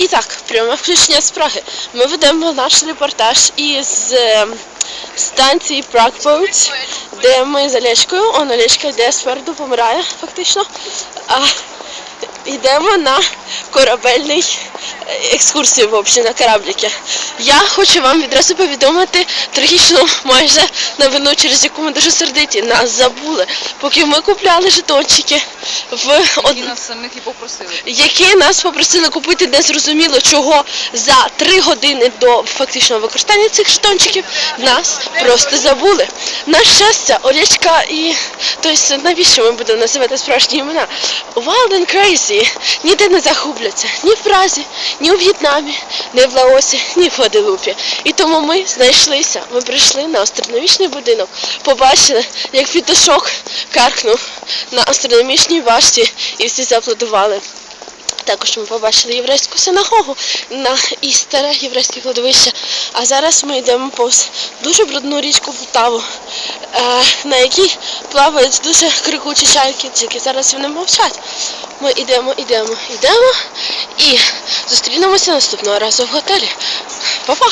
І так, пряме включення з Праги. Ми ведемо наш репортаж із е, станції Прагпоут, де ми з Олечкою, он Олечка йде спереду, помирає фактично. А, йдемо на корабельний е, екскурсію, в общем, на корабліки. Я хочу вам відразу повідомити трагічну майже новину, через яку ми дуже сердиті. Нас забули, поки ми купляли жетончики в од... І нас самих і попросили. які нас попросили купити незрозуміло чого за три години до фактичного використання цих жетончиків, нас просто забули. На щастя, Олечка і тобто навіщо ми будемо називати справжні імена? Wild and Crazy ніде не загубляться ні в Празі, ні у В'єтнамі, ні в Лаосі, ні в Гваделупі. І тому ми знайшлися. Ми прийшли на астрономічний будинок, побачили, як фітошок каркнув на астрономічній башті, і всі зааплодували. Також ми побачили єврейську синагогу на і старе єврейське кладовище. А зараз ми йдемо повз дуже брудну річку Полтаву, е, на якій плавають дуже крикучі чайки, тільки зараз вони мовчать. Ми йдемо, йдемо, йдемо і зустрінемося наступного разу в готелі. Па-па!